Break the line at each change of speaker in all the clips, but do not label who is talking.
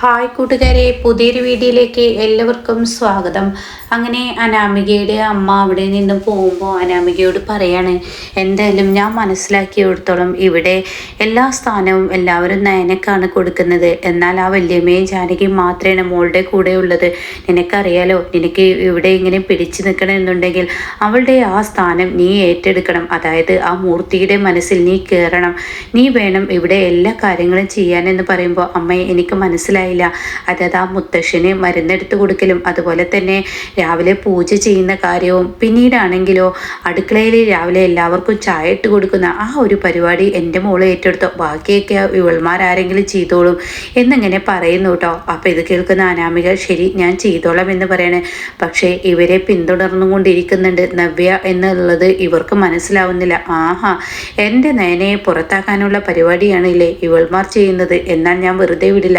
Hi കൂട്ടുകാരെ പുതിയൊരു വീഡിയോയിലേക്ക് എല്ലാവർക്കും സ്വാഗതം. അങ്ങനെ അനാമികയുടെ അമ്മ അവിടെ നിന്ന് പോകുമ്പോൾ അനാമികയോട് പറയാണ് എന്തായാലും ഞാൻ മനസ്സിലാക്കി മനസ്സിലാക്കിയെടുത്തോളം ഇവിടെ എല്ലാ സ്ഥാനവും എല്ലാവരും നയനക്കാണ് കൊടുക്കുന്നത്. എന്നാൽ ആ വല്യമ്മയും ജാനകി മാത്രമാണ് മോളുടെ കൂടെ ഉള്ളത്. നിനക്കറിയാലോ നിനക്ക് ഇവിടെ ഇങ്ങനെ പിടിച്ചു നിൽക്കണമെന്നുണ്ടെങ്കിൽ അവളുടെ ആ സ്ഥാനം നീ ഏറ്റെടുക്കണം. അതായത് ആ മൂർത്തിയുടെ മനസ്സിൽ നീ കയറണം. നീ വേണം ഇവിടെ എല്ലാ കാര്യങ്ങളും ചെയ്യാനെന്ന് പറയുമ്പോൾ അമ്മയെ എനിക്ക് മനസ്സിലായില്ല അതായത് ആ മുത്തശ്ശന് മരുന്നെടുത്ത് കൊടുക്കലും അതുപോലെ തന്നെ രാവിലെ പൂജ ചെയ്യുന്ന കാര്യവും പിന്നീടാണെങ്കിലോ അടുക്കളയിൽ രാവിലെ എല്ലാവർക്കും ചായ ഇട്ട് കൊടുക്കുന്ന ആ ഒരു പരിപാടി എന്റെ മോൾ ഏറ്റെടുത്തോ. ബാക്കിയൊക്കെ ഇവൾമാരാരെങ്കിലും ചെയ്തോളും എന്നിങ്ങനെ പറയുന്നു കേട്ടോ. അപ്പോൾ ഇത് കേൾക്കുന്ന അനാമിക ശരി ഞാൻ ചെയ്തോളാം എന്ന് പറയണേ. പക്ഷേ ഇവരെ പിന്തുടർന്നുകൊണ്ടിരിക്കുന്നുണ്ട് നവ്യ എന്നുള്ളത് ഇവർക്ക് മനസ്സിലാവുന്നില്ല. ആഹാ എന്റെ നയനയെ പുറത്താക്കാനുള്ള പരിപാടിയാണില്ലേ ഇവൾമാർ ചെയ്യുന്നത്? എന്നാൽ ഞാൻ വെറുതെ വിടില്ല.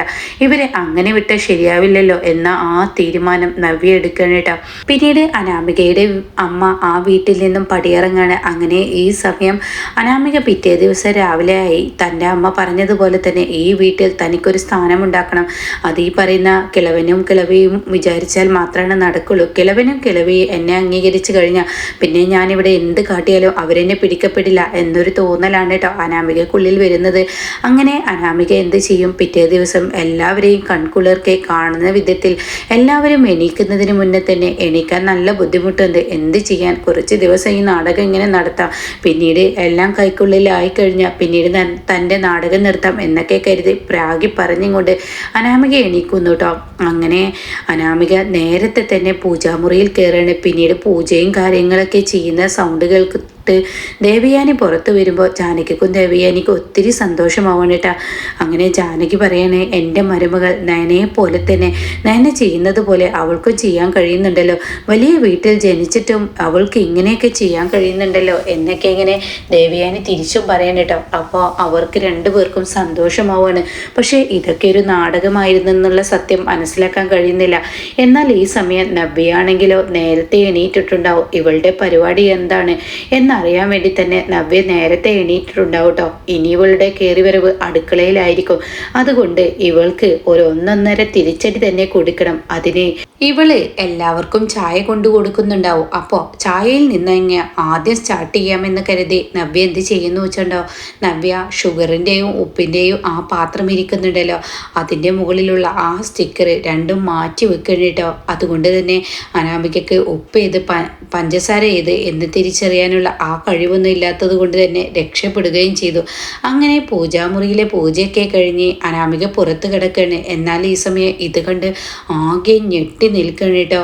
ഇവരെ അങ്ങനെ വിട്ടാൽ ശരിയാവില്ലല്ലോ എന്ന ആ തീരുമാനം നവ്യ എടുക്കണേട്ടാ പിന്നീട് അനാമികയുടെ അമ്മ ആ വീട്ടിൽ നിന്നും പടിയിറങ്ങാണ്. അങ്ങനെ ഈ സമയം അനാമിക പിറ്റേ ദിവസം രാവിലെ ആയി. തന്റെ അമ്മ പറഞ്ഞതുപോലെ തന്നെ ഈ വീട്ടിൽ തനിക്കൊരു സ്ഥാനം ഉണ്ടാക്കണം അത് ഈ പറയുന്ന കിളവനും കിളവിയും വിചാരിച്ചാൽ മാത്രമാണ് നടക്കുള്ളൂ. കിളവനും കിളവിയും എന്നെ അംഗീകരിച്ചു കഴിഞ്ഞാൽ പിന്നെ ഞാനിവിടെ എന്ത് കാട്ടിയാലും അവരെന്നെ പിടിക്കപ്പെടില്ല എന്നൊരു തോന്നലാണ് കേട്ടോ അനാമികക്കുള്ളിൽ വരുന്നത്. അങ്ങനെ അനാമിക എന്ത് ചെയ്യും? പിറ്റേ ദിവസം എല്ലാവരെയും കൺകുളിർക്കെ കാണുന്ന വിധത്തിൽ എല്ലാവരും എണീക്കുന്നതിന് മുന്നേ തന്നെ എണീക്കാൻ നല്ല ബുദ്ധിമുട്ടുണ്ട്. എന്ത് ചെയ്യാൻ? കുറച്ച് ദിവസം ഈ നാടകം ഇങ്ങനെ നടത്താം. പിന്നീട് എല്ലാം കൈക്കുള്ളിലായി കഴിഞ്ഞാൽ പിന്നീട് തന്റെ നാടകം നിർത്താം എന്നൊക്കെ കരുതി പ്രാഗി പറഞ്ഞുകൊണ്ട് അനാമിക എണീക്കുന്നു കേട്ടോ അങ്ങനെ അനാമിക നേരത്തെ തന്നെ പൂജാമുറിയിൽ കയറാണ് പിന്നീട് പൂജയും കാര്യങ്ങളൊക്കെ ചെയ്യുന്ന സൗണ്ട് കേൾക്ക് ദേവയാനി പുറത്ത് വരുമ്പോൾ ജാനകിക്കും ദേവയാനിക്കും ഒത്തിരി സന്തോഷമാവണം കേട്ടാ അങ്ങനെ ജാനകി പറയണേ എന്റെ മരുമകൾ നയനയെ പോലെ തന്നെ നയന ചെയ്യുന്നത് പോലെ അവൾക്കും ചെയ്യാൻ കഴിയുന്നുണ്ടല്ലോ. വലിയ വീട്ടിൽ ജനിച്ചിട്ടും അവൾക്ക് ഇങ്ങനെയൊക്കെ ചെയ്യാൻ കഴിയുന്നുണ്ടല്ലോ. എന്നൊക്കെ ഇങ്ങനെ ദേവയാനി തിരിച്ചും പറയണം കേട്ടോ അപ്പോൾ അവർക്ക് രണ്ടുപേർക്കും സന്തോഷമാവാണ്. പക്ഷേ ഇതൊക്കെ ഒരു നാടകമായിരുന്നു എന്നുള്ള സത്യം മനസ്സിലാക്കാൻ കഴിയുന്നില്ല. എന്നാൽ ഈ സമയം നവ്യയാണെങ്കിലോ നേരത്തെ എണീറ്റിട്ടുണ്ടാവും. ഇവളുടെ പരിപാടി എന്താണ്? എന്നറിയാൻ വേണ്ടി തന്നെ നവ്യ നേരത്തെ എണീറ്റിട്ടുണ്ടാവും കേട്ടോ ഇനി ഇവളുടെ കയറിവരവ് അടുക്കളയിലായിരിക്കും. അതുകൊണ്ട് ഇവൾക്ക് ഒരു ഒന്നൊന്നര തിരിച്ചടി തന്നെ കൊടുക്കണം. അതിന് ഇവൾ എല്ലാവർക്കും ചായ കൊണ്ടു കൊടുക്കുന്നുണ്ടാവും. അപ്പോൾ ചായയിൽ നിന്ന് ആദ്യം സ്റ്റാർട്ട് ചെയ്യാമെന്ന് കരുതി നവ്യ എന്ത് ചെയ്യുന്നു വെച്ചിട്ടുണ്ടോ നവ്യ ഷുഗറിന്റെയും ഉപ്പിന്റെയും ആ പാത്രം ഇരിക്കുന്നുണ്ടല്ലോ. അതിന്റെ മുകളിലുള്ള ആ സ്റ്റിക്കർ രണ്ടും മാറ്റി വെക്കണം കേട്ടോ അതുകൊണ്ട് തന്നെ അനാമികയ്ക്ക് ഉപ്പ് ഏത് പഞ്ചസാര ഏത് എന്ന് തിരിച്ചറിയാനുള്ള ആ കഴിവൊന്നും ഇല്ലാത്തത് കൊണ്ട് തന്നെ രക്ഷപ്പെടുകയും ചെയ്തു. അങ്ങനെ പൂജാമുറിയിലെ പൂജയൊക്കെ കഴിഞ്ഞ് അനാമിക പുറത്ത് കിടക്കുകയാണ് എന്നാൽ ഈ സമയം ഇത് കണ്ട് ആകെ ഞെട്ടി നിൽക്കണം കേട്ടോ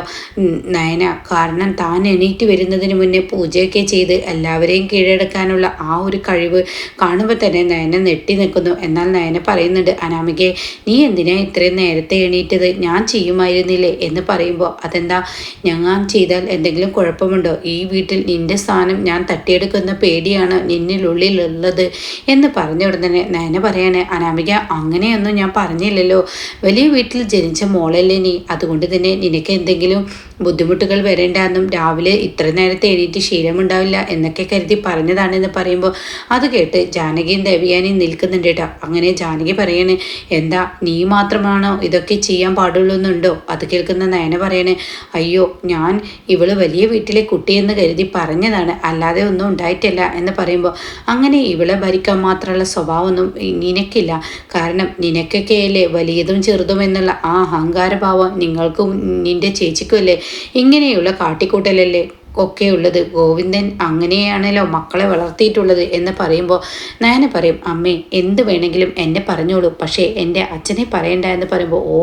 നയന കാരണം താൻ എണീറ്റ് വരുന്നതിന് മുന്നേ പൂജയൊക്കെ ചെയ്ത് എല്ലാവരെയും കീഴടക്കാനുള്ള ആ ഒരു കഴിവ് കാണുമ്പോൾ തന്നെ നയന നെട്ടി നിൽക്കുന്നു. എന്നാൽ നയന പറയുന്നുണ്ട് അനാമികയെ നീ എന്തിനാ ഇത്രയും നേരത്തെ എണീറ്റത്? ഞാൻ ചെയ്യുമായിരുന്നില്ലേ? എന്ന് പറയുമ്പോൾ അതെന്താ? ഞങ്ങൾ ചെയ്താൽ എന്തെങ്കിലും കുഴപ്പമുണ്ടോ? ഈ വീട്ടിൽ നിന്റെ സ്ഥാനം ഞാൻ തട്ടിയെടുക്കുന്ന പേടിയാണ് നിന്നിലുള്ളിലുള്ളത്. എന്ന് പറഞ്ഞ ഉടനെ നയന പറയാണ് അനാമിക അങ്ങനെയൊന്നും ഞാൻ പറഞ്ഞില്ലല്ലോ. വലിയ വീട്ടിൽ ജനിച്ച മോളല്ലേ നീ. അതുകൊണ്ട് തന്നെ നിനക്ക് എന്തെങ്കിലും ബുദ്ധിമുട്ടുകൾ വരേണ്ടെന്നും രാവിലെ ഇത്ര നേരത്തെ എണീറ്റ് ശീലമുണ്ടാവില്ല എന്നൊക്കെ കരുതി പറഞ്ഞതാണെന്ന് പറയുമ്പോൾ അത് കേട്ട് ജാനകിയും ദേവിയാനിയും നിൽക്കുന്നുണ്ട് കേട്ടോ. അങ്ങനെ ജാനകി പറയണേ എന്താ നീ മാത്രമാണോ ഇതൊക്കെ ചെയ്യാൻ പാടുള്ളൂന്നുണ്ടോ? അത് കേൾക്കുന്ന നയന പറയണേ അയ്യോ ഞാൻ ഇവൾ വലിയ വീട്ടിലെ കുട്ടിയെന്ന് കരുതി പറഞ്ഞതാണ് അല്ലാതെ ഒന്നും ഉണ്ടായിട്ടില്ല. എന്ന് പറയുമ്പോൾ അങ്ങനെ ഇവളെ ഭരിക്കാൻ മാത്രമുള്ള സ്വഭാവമൊന്നും നിനക്കില്ല. കാരണം നിനക്കൊക്കെയല്ലേ വലിയതും ചെറുതും എന്നുള്ള ആ അഹങ്കാരഭാവം നിങ്ങൾക്കും നിന്റെ ചേച്ചിക്കും അല്ലേ? ഇങ്ങനെയുള്ള കാട്ടിക്കൂട്ടലല്ലേ ഒക്കെ ഉള്ളത് ഗോവിന്ദൻ അങ്ങനെയാണല്ലോ മക്കളെ വളർത്തിയിട്ടുള്ളത് എന്ന് പറയുമ്പോൾ നയന പറയും അമ്മേ എന്ത് വേണമെങ്കിലും എന്നെ പറഞ്ഞോളൂ. പക്ഷേ എന്റെ അച്ഛനെ പറയണ്ട എന്ന് പറയുമ്പോൾ ഓ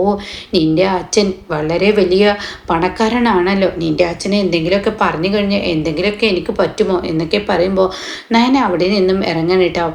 നിന്റെ അച്ഛൻ വളരെ വലിയ പണക്കാരനാണല്ലോ. നിന്റെ അച്ഛനെ എന്തെങ്കിലുമൊക്കെ പറഞ്ഞു കഴിഞ്ഞാൽ എന്തെങ്കിലുമൊക്കെ എനിക്ക് പറ്റുമോ? എന്നൊക്കെ പറയുമ്പോൾ നയന അവിടെ നിന്നും ഇറങ്ങാനിട്ടോ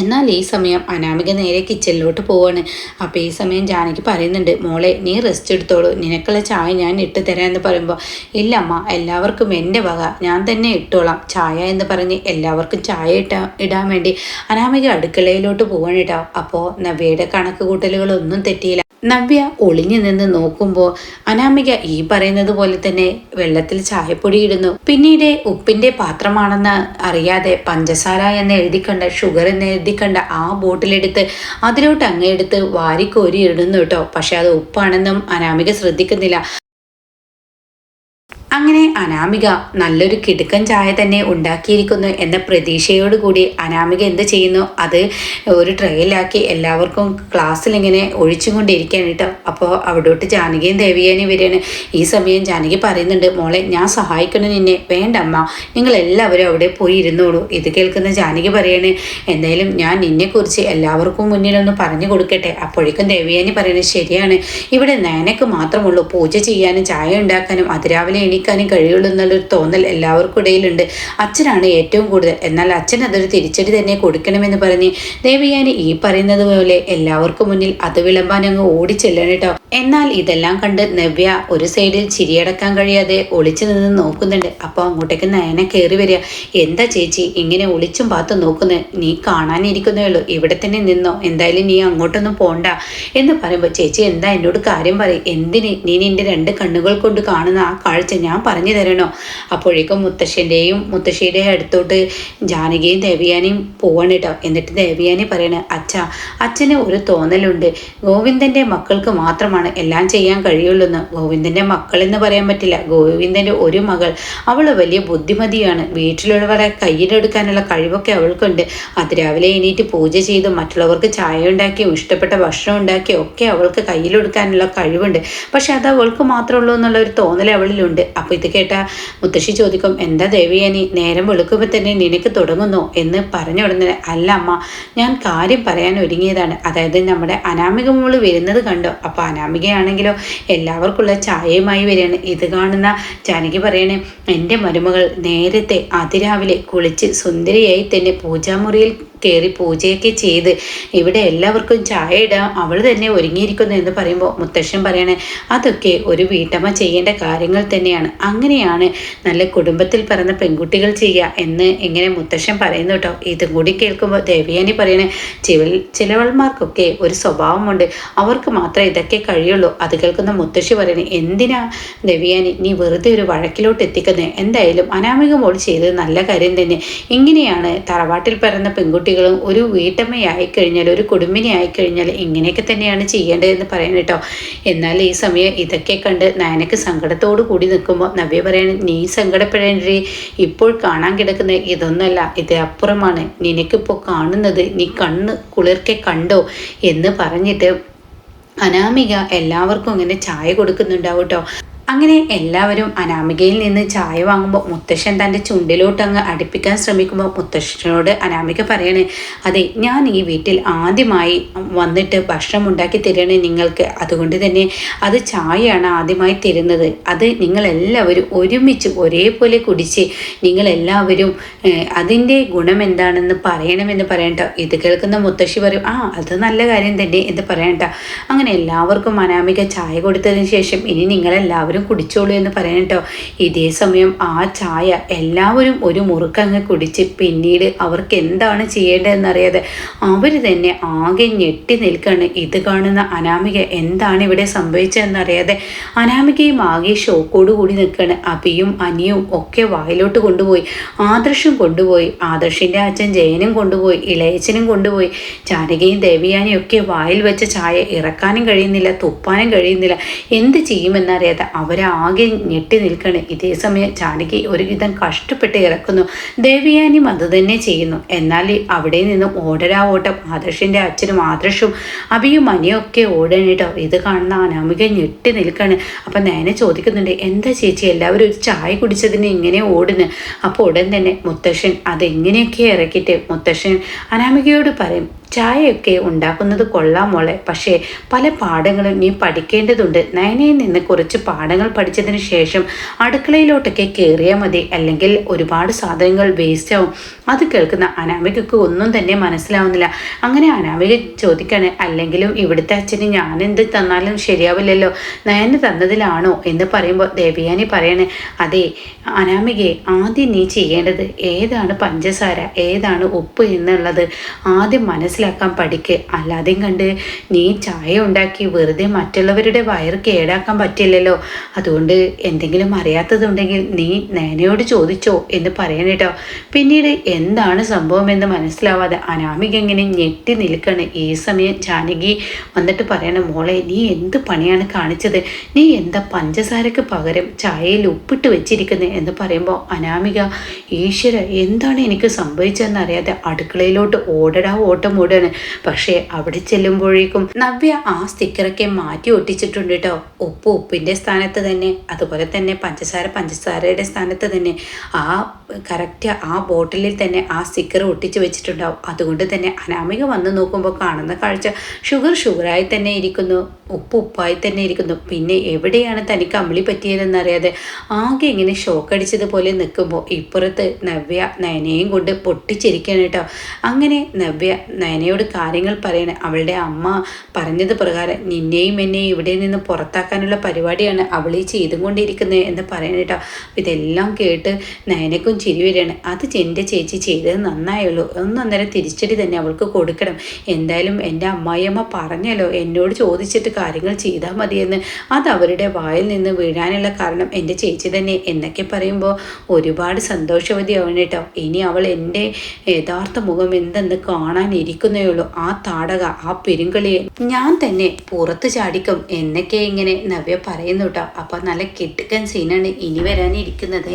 എന്നാൽ ഈ സമയം അനാമിക നേരെ കിച്ചണിലോട്ട് പോവാണ്. അപ്പോൾ ഈ സമയം ജാനകി പറയുന്നുണ്ട് മോളെ നീ റെസ്റ്റ് എടുത്തോളൂ. നിനക്കുള്ള ചായ ഞാൻ ഇട്ട് തരാമെന്ന് പറയുമ്പോൾ ഇല്ല അമ്മ എല്ലാവർക്കും എന്റെ വക. ഞാൻ തന്നെ ഇട്ടോളാം. ചായ എന്ന് പറഞ്ഞ് എല്ലാവർക്കും ചായ ഇട്ടാ ഇടാൻ വേണ്ടി അനാമിക അടുക്കളയിലോട്ട് പോവാണ് കേട്ടോ അപ്പോൾ നവ്യയുടെ കണക്ക് കൂട്ടലുകളൊന്നും തെറ്റിയില്ല. നവ്യ ഒളിഞ്ഞു നിന്ന് നോക്കുമ്പോൾ അനാമിക ഈ പറയുന്നത് പോലെ തന്നെ വെള്ളത്തിൽ ചായപ്പൊടി ഇടുന്നു. പിന്നീട് ഉപ്പിന്റെ പാത്രമാണെന്ന് അറിയാതെ പഞ്ചസാര എന്ന് എഴുതിക്കണ്ട ഷുഗർ എന്ന് എഴുതി എഴുതി കണ്ട ആ ബോട്ടിലെടുത്ത് അതിലോട്ട് അങ്ങെടുത്ത് വാരിക്കോരി ഇടുന്നു കേട്ടോ. പക്ഷെ അത് ഉപ്പാണെന്നും അനാമിക ശ്രദ്ധിക്കുന്നില്ല. അങ്ങനെ അനാമിക നല്ലൊരു കിടുക്കൻ ചായ തന്നെ ഉണ്ടാക്കിയിരിക്കുന്നു എന്ന പ്രതീക്ഷയോടുകൂടി അനാമിക എന്ത് ചെയ്യുന്നു? അത് ഒരു ട്രെയിലാക്കി എല്ലാവർക്കും ക്ലാസ്സിൽ ഇങ്ങനെ ഒഴിച്ചുകൊണ്ടിരിക്കുകയാണ് കേട്ടോ. അപ്പോൾ അവിടോട്ട് ജാനകിയും ദേവിയാനും വരികയാണ് ഈ സമയം ജാനകി പറയുന്നുണ്ട് മോളെ ഞാൻ സഹായിക്കണം നിന്നെ. വേണ്ടമ്മ നിങ്ങൾ എല്ലാവരും അവിടെ പോയി ഇരുന്നോളൂ. ഇത് കേൾക്കുന്ന ജാനകി പറയാണ് എന്തായാലും ഞാൻ നിന്നെക്കുറിച്ച് എല്ലാവർക്കും മുന്നിലൊന്ന് പറഞ്ഞു കൊടുക്കട്ടെ. അപ്പോഴേക്കും ദേവിയാനി പറയുന്നത് ശരിയാണ്. ഇവിടെ നേനക്ക് മാത്രമുള്ളൂ പൂജ ചെയ്യാനും ചായ ഉണ്ടാക്കാനും. അതിരാവിലെ എണീ ജീവിക്കാനും കഴിയുള്ളൂ എന്നുള്ളൊരു തോന്നൽ എല്ലാവർക്കും ഇടയിലുണ്ട്. അച്ഛനാണ് ഏറ്റവും കൂടുതൽ. എന്നാൽ അച്ഛൻ അതൊരു തിരിച്ചടി തന്നെ കൊടുക്കണമെന്ന് പറഞ്ഞ് ദേവയാനി ഈ പറയുന്നത് പോലെ എല്ലാവർക്കും മുന്നിൽ അത് വിളമ്പാൻ അങ്ങ് ഓടിച്ചെല്ലണം കേട്ടോ. എന്നാൽ ഇതെല്ലാം കണ്ട് നവ്യ ഒരു സൈഡിൽ ചിരിയടക്കാൻ കഴിയാതെ ഒളിച്ചു നിന്ന് നോക്കുന്നുണ്ട്. അപ്പോൾ അങ്ങോട്ടേക്ക് നയന കയറി വരിക. എന്താ ചേച്ചി ഇങ്ങനെ ഒളിച്ചും പാത്ത് നോക്കുന്നത് നീ കാണാനിരിക്കുന്നേ ഉള്ളൂ. ഇവിടെ തന്നെ നിന്നോ? എന്തായാലും നീ അങ്ങോട്ടൊന്നും പോണ്ട. എന്ന് പറയുമ്പോൾ ചേച്ചി എന്താ എന്നോട് കാര്യം പറയും. എന്തിന്? നീ നിന്റെ രണ്ട് കണ്ണുകൾ കൊണ്ട് കാണുന്ന ആ കാഴ്ച ഞാൻ പറഞ്ഞു തരണോ? അപ്പോഴേക്കും മുത്തശ്ശന്റെയും മുത്തശ്ശിയുടെയും അടുത്തോട്ട് ജാനകിയും ദേവിയാനിയും പോവാണ് കേട്ടോ. എന്നിട്ട് ദേവിയാനി പറയണേ അച്ഛ അച്ഛന് ഒരു തോന്നലുണ്ട്. ഗോവിന്ദന്റെ മക്കൾക്ക് മാത്രമാണ് മാത്രമാണ്. എല്ലാം ചെയ്യാൻ കഴിയുള്ളൂന്ന്. ഗോവിന്ദന്റെ മക്കൾ എന്ന് പറയാൻ പറ്റില്ല. ഗോവിന്ദന്റെ ഒരു മകൾ. അവൾ വലിയ ബുദ്ധിമതിയാണ്. വീട്ടിലുള്ളവരെ കയ്യിലെടുക്കാനുള്ള കഴിവൊക്കെ അവൾക്കുണ്ട്. അതിരാവിലെ എണീറ്റ് പൂജ ചെയ്ത് മറ്റുള്ളവർക്ക് ചായ ഉണ്ടാക്കിയോ ഇഷ്ടപ്പെട്ട ഭക്ഷണം ഉണ്ടാക്കിയോ ഒക്കെ അവൾക്ക് കയ്യിലെടുക്കാനുള്ള കഴിവുണ്ട്. പക്ഷെ അത് അവൾക്ക് മാത്രമുള്ളൂ എന്നുള്ള ഒരു തോന്നൽ അവളിലുണ്ട്. അപ്പോൾ ഇത് കേട്ട മുത്തശ്ശി ചോദിക്കും എന്താ ദേവിയാനി നേരം വെളുക്കുമ്പോൾ തന്നെ നിനക്ക് തുടങ്ങുന്നു? എന്ന് പറഞ്ഞു ഉടനെ അല്ല അമ്മ ഞാൻ കാര്യം പറയാൻ ഒരുങ്ങിയതാണ്. അതായത് നമ്മുടെ അനാമിക മോൾ വരുന്നത് കണ്ടോ? അപ്പോൾ അനാമിക അനാമികയാണെങ്കിലോ എല്ലാവർക്കുള്ള ചായയുമായി വരികയാണ്. ഇത് കാണുന്ന ജാനകി പറയണേ എന്റെ മരുമകൾ നേരത്തെ അതിരാവിലെ കുളിച്ച് സുന്ദരിയായി തന്നെ പൂജാമുറിയിൽ കയറി പൂജയൊക്കെ ചെയ്ത് ഇവിടെ എല്ലാവർക്കും ചായ ഇടാം. അവൾ തന്നെ ഒരുങ്ങിയിരിക്കുന്നു എന്ന് പറയുമ്പോൾ മുത്തശ്ശൻ പറയണേ അതൊക്കെ ഒരു വീട്ടമ്മ ചെയ്യേണ്ട കാര്യങ്ങൾ തന്നെയാണ്. അങ്ങനെയാണ് നല്ല കുടുംബത്തിൽ പിറന്ന പെൺകുട്ടികൾ ചെയ്യുക എന്ന് ഇങ്ങനെ മുത്തശ്ശൻ പറയുന്നു കേട്ടോ. ഇതും കൂടി കേൾക്കുമ്പോൾ ദേവിയാനി പറയണേ ചിവൽ ചിലവൾമാർക്കൊക്കെ ഒരു സ്വഭാവമുണ്ട്. അവർക്ക് മാത്രമേ ഇതൊക്കെ കഴിയുള്ളൂ. അത് കേൾക്കുന്ന മുത്തശ്ശി പറയണേ എന്തിനാ ദേവിയാനി നീ വെറുതെ ഒരു വഴക്കിലോട്ട് എത്തിക്കുന്നത് എന്തായാലും അനാമിക മോൾ ചെയ്തത് നല്ല കാര്യം തന്നെ. ഇങ്ങനെയാണ് തറവാട്ടിൽ പിറന്ന പെൺകുട്ടി കുട്ടികളും ഒരു വീട്ടമ്മയായി കഴിഞ്ഞാൽ ഒരു കുടുംബിനി ആയിക്കഴിഞ്ഞാൽ ഇങ്ങനെയൊക്കെ തന്നെയാണ് ചെയ്യേണ്ടതെന്ന് പറയണം കേട്ടോ. എന്നാൽ ഈ സമയം ഇതൊക്കെ കണ്ട് നയനക്ക് സങ്കടത്തോടു കൂടി നിൽക്കുമ്പോൾ നവ്യ പറയാണ് നീ സങ്കടപ്പെടേണ്ടി ഇപ്പോൾ കാണാൻ കിടക്കുന്ന ഇതൊന്നല്ല ഇത് അപ്പുറമാണ്. നിനക്കിപ്പോൾ കാണുന്നത് നീ കണ്ണ് കുളിർക്കെ കണ്ടോ? എന്ന് പറഞ്ഞിട്ട് അനാമിക എല്ലാവർക്കും ഇങ്ങനെ ചായ കൊടുക്കുന്നുണ്ടാവും കേട്ടോ. അങ്ങനെ എല്ലാവരും അനാമികയിൽ നിന്ന് ചായ വാങ്ങുമ്പോൾ മുത്തശ്ശൻ തന്റെ ചുണ്ടിലോട്ട് അങ്ങ് അടുപ്പിക്കാൻ ശ്രമിക്കുമ്പോൾ മുത്തശ്ശനോട് അനാമിക പറയണേ അതെ ഞാൻ ഈ വീട്ടിൽ ആദ്യമായി വന്നിട്ട് ഭക്ഷണം ഉണ്ടാക്കി തരണേ നിങ്ങൾക്ക്. അതുകൊണ്ട് തന്നെ അത് ചായയാണ് ആദ്യമായി തരുന്നത്. അത് നിങ്ങളെല്ലാവരും ഒരുമിച്ച് ഒരേപോലെ കുടിച്ച് നിങ്ങളെല്ലാവരും അതിന്റെ ഗുണം എന്താണെന്ന് പറയണമെന്ന് പറയണ്ട. ഇത് കേൾക്കുന്ന മുത്തശ്ശി പറയും ആ അത് നല്ല കാര്യം തന്നെ എന്ന് പറയണ്ട. അങ്ങനെ എല്ലാവർക്കും അനാമിക ചായ കൊടുത്തതിന് ശേഷം ഇനി നിങ്ങളെല്ലാവരും എല്ലാവരും കുടിച്ചോളൂ എന്ന് പറയാൻ ഇതേ സമയം ആ ചായ എല്ലാവരും ഒരു മുറുക്കങ്ങ് കുടിച്ച് പിന്നീട് അവർക്ക് എന്താണ് ചെയ്യേണ്ടതെന്നറിയാതെ അവർ തന്നെ ആകെ ഞെട്ടി നിൽക്കുകയാണ്. ഇത് കാണുന്ന അനാമിക എന്താണ് ഇവിടെ സംഭവിച്ചതെന്നറിയാതെ അനാമികയും ആകെ ഷോക്കോട് കൂടി നിൽക്കുകയാണ്. അബിയും അനിയും ഒക്കെ വായിലോട്ട് കൊണ്ടുപോയി. ആദർശും കൊണ്ടുപോയി. ആദർശിന്റെ അച്ഛൻ ജയനും കൊണ്ടുപോയി. ഇളയച്ചനും കൊണ്ടുപോയി. ജാനകിയും ദേവിയാനിയും ഒക്കെ വായിൽ വെച്ച ചായ ഇറക്കാനും കഴിയുന്നില്ല തുപ്പാനും കഴിയുന്നില്ല. എന്ത് ചെയ്യുമെന്നറിയാതെ അവരാകെ ഞെട്ടി നിൽക്കണേ. ഇതേ സമയം ചാണകി ഒരുവിധം കഷ്ടപ്പെട്ട് ഇറക്കുന്നു. ദേവിയാനും അത് തന്നെ ചെയ്യുന്നു. എന്നാൽ അവിടെ നിന്നും ഓടരാ ഓട്ടം ആദർശിന്റെ അച്ഛനും ആദർശും അഭിയും മനിയൊക്കെ ഓടണിട്ടോ ഇത് കാണുന്ന അനാമിക ഞെട്ടി നിൽക്കാണ്. അപ്പം നേനെ ചോദിക്കുന്നുണ്ട് എന്താ ചേച്ചി എല്ലാവരും ഒരു ചായ കുടിച്ചതിന് ഇങ്ങനെ ഓടുന്നു? അപ്പോൾ ഉടൻ തന്നെ മുത്തശ്ശൻ അതെങ്ങനെയൊക്കെ ഇറക്കിയിട്ട്? മുത്തശ്ശൻ അനാമികയോട് പറയും ചായയൊക്കെ ഉണ്ടാക്കുന്നത് കൊള്ളാം മോളെ. പക്ഷേ പല പാഠങ്ങളും നീ പഠിക്കേണ്ടതുണ്ട്. നയനയിൽ നിന്ന് കുറച്ച് പാഠങ്ങൾ പഠിച്ചതിന് ശേഷം അടുക്കളയിലോട്ടൊക്കെ കയറിയാൽ മതി. അല്ലെങ്കിൽ ഒരുപാട് സാധനങ്ങൾ വേസ്റ്റ് ആവും. അത് കേൾക്കുന്ന അനാമികക്ക് ഒന്നും തന്നെ മനസ്സിലാവുന്നില്ല. അങ്ങനെ അനാമിക ചോദിക്കാണ് അല്ലെങ്കിലും ഇവിടുത്തെ അച്ഛന് ഞാൻ എന്ത് തന്നാലും ശരിയാവില്ലല്ലോ. നയന് തന്നതിലാണോ? എന്ന് പറയുമ്പോൾ ദേവിയാനി പറയാണ് അതെ അനാമികയെ ആദ്യം നീ ചെയ്യേണ്ടത് ഏതാണ് പഞ്ചസാര? ഏതാണ് ഉപ്പ് എന്നുള്ളത്? ആദ്യം മനസ്സിൽ മനസ്സിലാക്കാൻ പഠിക്ക്. അല്ലാതെയും കണ്ട് നീ ചായ ഉണ്ടാക്കി വെറുതെ മറ്റുള്ളവരുടെ വയറ് കേടാക്കാൻ പറ്റില്ലല്ലോ. അതുകൊണ്ട് എന്തെങ്കിലും അറിയാത്തതുണ്ടെങ്കിൽ നീ നേനയോട് ചോദിച്ചോ എന്ന് പറയണേട്ടോ പിന്നീട് എന്താണ് സംഭവം എന്ന് മനസ്സിലാവാതെ അനാമിക ഇങ്ങനെ ഞെട്ടി നിൽക്കണ്. ഈ സമയം ജാനകി വന്നിട്ട് പറയണം മോളെ നീ എന്ത് പണിയാണ് കാണിച്ചത്? നീ എന്താ പഞ്ചസാരക്ക് പകരം ചായയിൽ ഉപ്പിട്ട് വെച്ചിരിക്കുന്നത് എന്ന് പറയുമ്പോൾ അനാമിക ഈശ്വര എന്താണ് എനിക്ക് സംഭവിച്ചതെന്നറിയാതെ അടുക്കളയിലോട്ട് ഓടടാ ഓട്ടം ഓടാണ് പക്ഷേ അവിടെ ചെല്ലുമ്പോഴേക്കും നവ്യ ആ സ്റ്റിക്കറൊക്കെ മാറ്റി ഒട്ടിച്ചിട്ടുണ്ട് കേട്ടോ ഉപ്പ് ഉപ്പിന്റെ സ്ഥാനത്ത് തന്നെ. അതുപോലെ തന്നെ പഞ്ചസാര പഞ്ചസാരയുടെ സ്ഥാനത്ത് തന്നെ. ആ കറക്റ്റ് ആ ബോട്ടിലിൽ തന്നെ ആ സ്റ്റിക്കർ ഒട്ടിച്ച് വെച്ചിട്ടുണ്ടാവും. അതുകൊണ്ട് തന്നെ അനാമിക വന്ന് നോക്കുമ്പോൾ കാണുന്ന കാഴ്ച ഷുഗർ ഷുഗറായി തന്നെ ഇരിക്കുന്നു ഉപ്പ് ഉപ്പായി തന്നെ ഇരിക്കുന്നു. പിന്നെ എവിടെയാണ് തനിക്ക് അമ്പിളി പറ്റിയതെന്നറിയാതെ ആകെ ഇങ്ങനെ ഷോക്ക് അടിച്ചതുപോലെ നിൽക്കുമ്പോൾ ഇപ്പുറത്ത് നവ്യ നയനയും കൊണ്ട് പൊട്ടിച്ചിരിക്കുകയാണ് കേട്ടോ. അങ്ങനെ നവ്യ നയനയോട് കാര്യങ്ങൾ പറയണ. അവളുടെ അമ്മ പറഞ്ഞത് പ്രകാരം നിന്നെയും എന്നെയും ഇവിടെ നിന്ന് പുറത്താക്കാനുള്ള പരിപാടിയാണ് അവൾ ഈ ചെയ്തും കൊണ്ടിരിക്കുന്നത് എന്ന് പറയണ കേട്ടോ. ഇതെല്ലാം കേട്ട് നയനക്കും ചിരി വരികയാണ്. അത് എന്റെ ചേച്ചി ചെയ്തത് നന്നായുള്ളൂ. ഒന്നൊന്നര തിരിച്ചടി തന്നെ അവൾക്ക് കൊടുക്കണം. എന്തായാലും എന്റെ അമ്മായിയമ്മ പറഞ്ഞല്ലോ എന്നോട് ചോദിച്ചിട്ട് കാര്യങ്ങൾ ചെയ്താൽ മതിയെന്ന്. അത് അവരുടെ വായിൽ നിന്ന് വീഴാനുള്ള കാരണം എന്റെ ചേച്ചി തന്നെ എന്നൊക്കെ പറയുമ്പോൾ ഒരുപാട് സന്തോഷവതിയാവണം കേട്ടോ. ഇനി അവൾ എന്റെ യഥാർത്ഥ മുഖം എന്തെന്ന് കാണാനിരിക്കുന്നേ ഉള്ളൂ ആ താടക ആ പെരുങ്കളിയെ ഞാൻ തന്നെ പുറത്ത് ചാടിക്കും എന്നൊക്കെ ഇങ്ങനെ നവ്യ പറയുന്നു കേട്ടോ. അപ്പം നല്ല കിട്ടുക്കൻ സീനാണ് ഇനി വരാനിരിക്കുന്നത്.